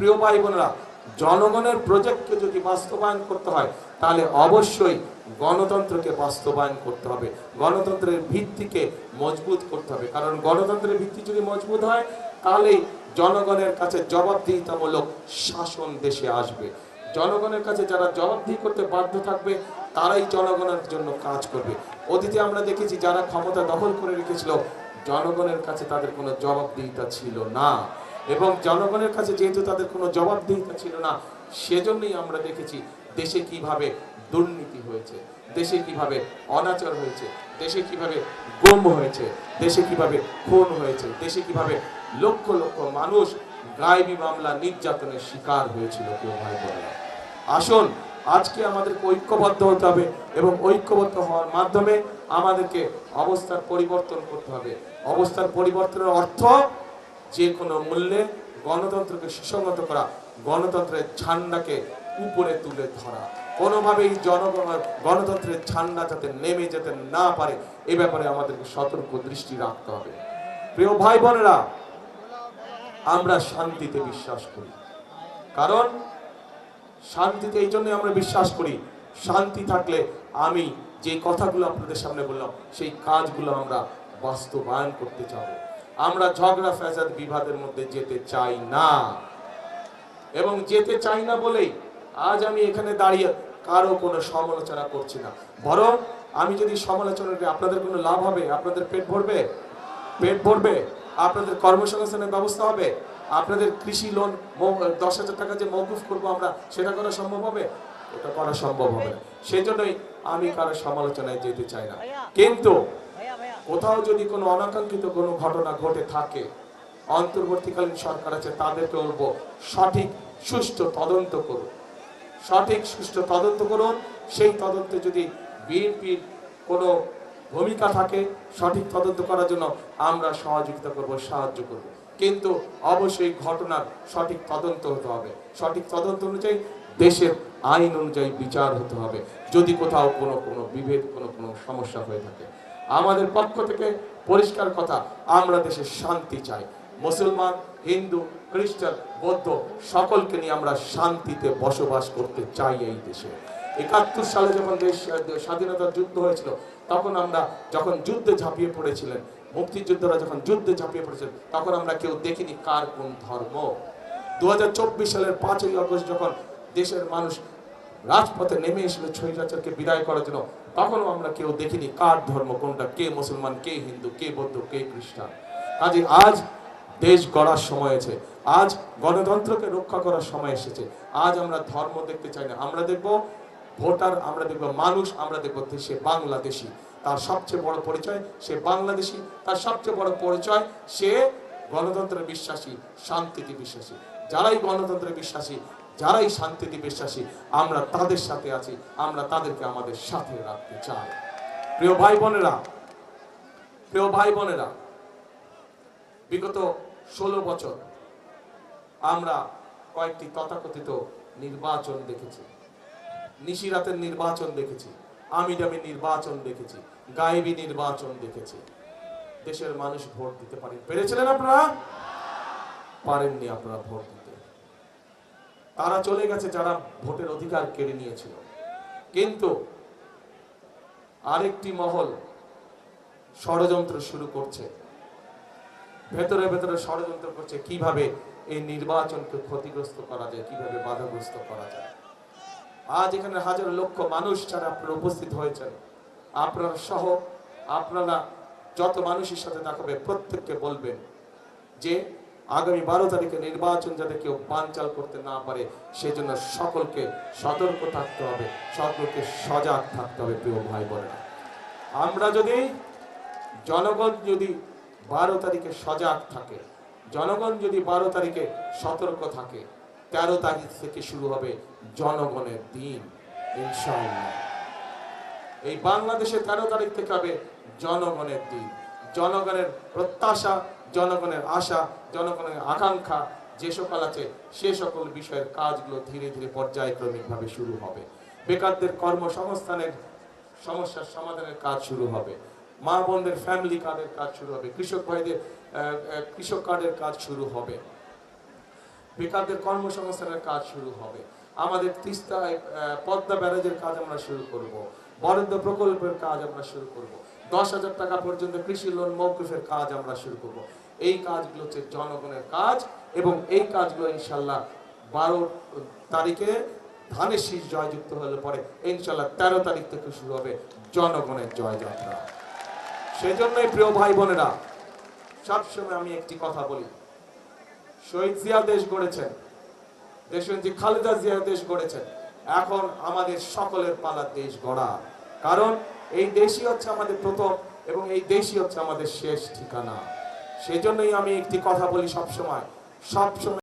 প্রিয় ভাই বোনেরা, জনগণের প্রজেক্টকে যদি বাস্তবায়ন করতে হয়, তাহলে অবশ্যই গণতন্ত্রকে বাস্তবায়ন করতে হবে। গণতন্ত্রের ভিত্তিকে মজবুত করতে হবে। কারণ গণতন্ত্রের ভিত্তি যদি মজবুত হয়, তাহলেই জনগণের কাছে জবাবদিহিতামূলক শাসন দেশে আসবে। জনগণের কাছে যারা জবাবদিহি করতে বাধ্য থাকবে, তারাই জনগণের জন্য কাজ করবে। অতীতে আমরা দেখেছি, যারা ক্ষমতা দখল করে রেখেছিল, জনগণের কাছে তাদের কোনো জবাবদিহিতা ছিল না। এবং জনগণের কাছে যেহেতু তাদের কোনো জবাবদিহিতা ছিল না, সেজন্যই আমরা দেখেছি দেশে কীভাবে দুর্নীতি হয়েছে, দেশে কীভাবে অনাচার হয়েছে, দেশে কীভাবে গুম হয়েছে, দেশে কীভাবে খুন হয়েছে, দেশে কীভাবে লক্ষ লক্ষ মানুষ গায়েবী মামলা নির্যাতনের শিকার হয়েছিল, কেউ ভাই বোনেরা। আসুন, আজকে আমাদেরকে ঐক্যবদ্ধ হতে হবে এবং ঐক্যবদ্ধ হওয়ার মাধ্যমে আমাদেরকে অবস্থার পরিবর্তন করতে হবে। অবস্থার পরিবর্তনের অর্থ যে কোনো মূল্যে গণতন্ত্রকে সুসংগত করা, গণতন্ত্রের ঝান্ডাকে উপরে তুলে ধরা। কোনোভাবেই জনগণ গণতন্ত্রের ঝান্ডা যাতে নেমে যেতে না পারে, এ ব্যাপারে আমাদেরকে সতর্ক দৃষ্টি রাখতে হবে। প্রিয় ভাই বোনেরা আমরা শান্তিতে বিশ্বাস করি। কারণ শান্তিতে এই জন্য আমরা বিশ্বাস করি, শান্তি থাকলে আমি যে কথাগুলো আপনাদের সামনে বললাম, সেই কাজগুলো আমরা বাস্তবায়ন করতে চাব। আমরা ঝগড়া ফ্যাসাদ বিবাদের মধ্যে যেতে চাই না। এবং যেতে চাই না বলেই আজ আমি এখানে দাঁড়িয়ে কারও কোনো সমালোচনা করছি না। বরং আমি যদি সমালোচনা করি আপনাদের কোনো লাভ হবে? আপনাদের পেট ভরবে? পেট ভরবে? আপনাদের কর্মসংস্থানের ব্যবস্থা হবে? আপনাদের কৃষি লোন দশ হাজার টাকা যে মৌকুফ করব আমরা সেটা করা সম্ভব হবে? ওটা করা সম্ভব হবে না। সেই জন্যই আমি কারও সমালোচনায় যেতে চাই না। কিন্তু কোথাও যদি কোনো অনাকাঙ্ক্ষিত কোনো ঘটনা ঘটে থাকে, অন্তর্বর্তীকালীন সরকার আছে, তাদেরকে বলব, সঠিক সুষ্ঠু তদন্ত করুন। সঠিক সুষ্ঠু তদন্ত করুন, সেই তদন্তে যদি বিএনপির কোনো ভূমিকা থাকে, সঠিক তদন্ত করার জন্য আমরা সহযোগিতা করব, সাহায্য করব। কিন্তু অবশ্যই ঘটনার সঠিক তদন্ত হতে হবে। সঠিক তদন্ত অনুযায়ী দেশের আইন অনুযায়ী বিচার হতে হবে। যদি কোথাও কোনো কোনো বিভেদ, কোনো কোনো সমস্যা হয়ে থাকে আমাদের পক্ষ থেকে পরিষ্কার কথা, আমরা দেশে শান্তি চাই। মুসলমান, হিন্দু, খ্রিস্টান, বৌদ্ধ, সকলকে নিয়ে আমরা শান্তিতে বসবাস করতে চাই এই দেশে। একাত্তর সালে যখন দেশ স্বাধীনতার যুদ্ধ হয়েছিল, তখন আমরা যখন যুদ্ধে ঝাঁপিয়ে পড়েছিলেন, মুক্তিযুদ্ধরা যখন যুদ্ধে ঝাঁপিয়ে পড়েছিলেন, তখন আমরা কেউ দেখিনি কার কোন ধর্ম। দু হাজার চব্বিশ সালের পাঁচই আগস্ট যখন দেশের মানুষ রাজপথে নেমে এসেছিল ছৈরাচারকে বিদায় করার জন্য। তখনও আমরা কেউ দেখিনি কার ধর্ম, কোনটা, কে মুসলমান, কে হিন্দু, কে বৌদ্ধ, কে খ্রিস্টান। কাজে আজ দেশ গড়ার সময় আছে আজ গণতন্ত্রকে রক্ষা করার সময় এসেছে। আজ আমরা ধর্ম দেখতে চাই না। আমরা দেখব ভোটার, আমরা দেখব মানুষ, আমরা দেখব সে বাংলাদেশি। তার সবচেয়ে বড় পরিচয় সে বাংলাদেশি। তার সবচেয়ে বড় পরিচয় সে গণতন্ত্রে বিশ্বাসী, শান্তিতে বিশ্বাসী। যারাই গণতন্ত্রে বিশ্বাসী যারাই শান্তিতে বিশ্বাসী, আমরা তাদের সাথে আছি, আমরা তাদেরকে আমাদের সাথে রাখতে চাই। প্রিয় ভাই বোনেরা, প্রিয় ভাই বোনেরা, বিগত ষোলো বছর আমরা কয়েকটি তথাকথিত নির্বাচন দেখেছি। নিশিরাতের নির্বাচন দেখেছি আমিডামি নির্বাচন দেখেছি, গায়েবী নির্বাচন দেখেছি। দেশের মানুষ ভোট দিতে পারেন পেরেছিলেন আপনারা? পারেননি আপনারা ভোট দিতে। তারা চলে গেছে যারা ভোটের অধিকার কেড়ে নিয়েছিল। কিন্তু আরেকটি মহল ষড়যন্ত্র শুরু করছে। ভেতরে ভেতরে ষড়যন্ত্র করছে কীভাবে এই নির্বাচনকে ক্ষতিগ্রস্ত করা যায়, কীভাবে বাধাগ্রস্ত করা যায়। আজ এখানে হাজার লক্ষ মানুষ যারা আপনারা উপস্থিত হয়েছেন, আপনারা সহ আপনারা যত মানুষের সাথে দেখাবে প্রত্যেককে বলবেন যে আগামী বারো তারিখে নির্বাচন যাতে কেউ বানচাল করতে না পারে, সেজন্য সকলকে সতর্ক থাকতে হবে, সকলকে সজাগ থাকতে হবে, প্রিয় ভাই বোনেরা। আমরা যদি জনগণ যদি বারো তারিখে সজাগ থাকে, জনগণ যদি বারো তারিখে সতর্ক থাকে, তেরো তারিখ থেকে শুরু হবে জনগণের দিন এই বাংলাদেশে তেরো তারিখ থেকে হবে জনগণের দিন। জনগণের প্রত্যাশা জনগণের আশা, জনগণের আকাঙ্ক্ষা, যে সকল আছে, সে সকল বিষয়ের কাজগুলো ধীরে ধীরে পর্যায়ক্রমিকভাবে শুরু হবে। বেকারদের কর্মসংস্থানের সমস্যার সমাধানের কাজ শুরু হবে। মা বোনদের ফ্যামিলি কার্ডের কাজ শুরু হবে। কৃষক ভাইদের কৃষক কার্ডের কাজ শুরু হবে। বেকারদের কর্মসংস্থানের কাজ শুরু হবে। আমাদের তিস্তায় পদ্মা ব্যারাজের কাজ আমরা শুরু করব। বরাদ্দ প্রকল্পের কাজ আমরা শুরু করব। দশ হাজার টাকা পর্যন্ত কৃষি লোন মৌকুফের কাজ আমরা শুরু করব। এই কাজগুলো হচ্ছে জনগণের কাজ এবং এই কাজগুলো ইনশাল্লাহ বারো তারিখে ধানের শীষ জয়যুক্ত হলে পরে ইনশাল্লাহ তেরো তারিখ থেকে শুরু হবে জনগণের জয়যাত্রা। সেই জন্যই প্রিয় ভাই বোনেরা, সবসময় আমি একটি কথা বলি। শহীদ জিয়া দেশ গড়েছেন, দেশনেত্রী খালেদা জিয়া দেশ গড়েছেন। এখন আমাদের সকলের পালা দেশ গড়া। কারণ এই দেশই হচ্ছে আমাদের প্রথম এবং এই দেশই হচ্ছে আমাদের শেষ ঠিকানা। সেজন্যই আমি একটি কথা বলি সবসময়। সবসময়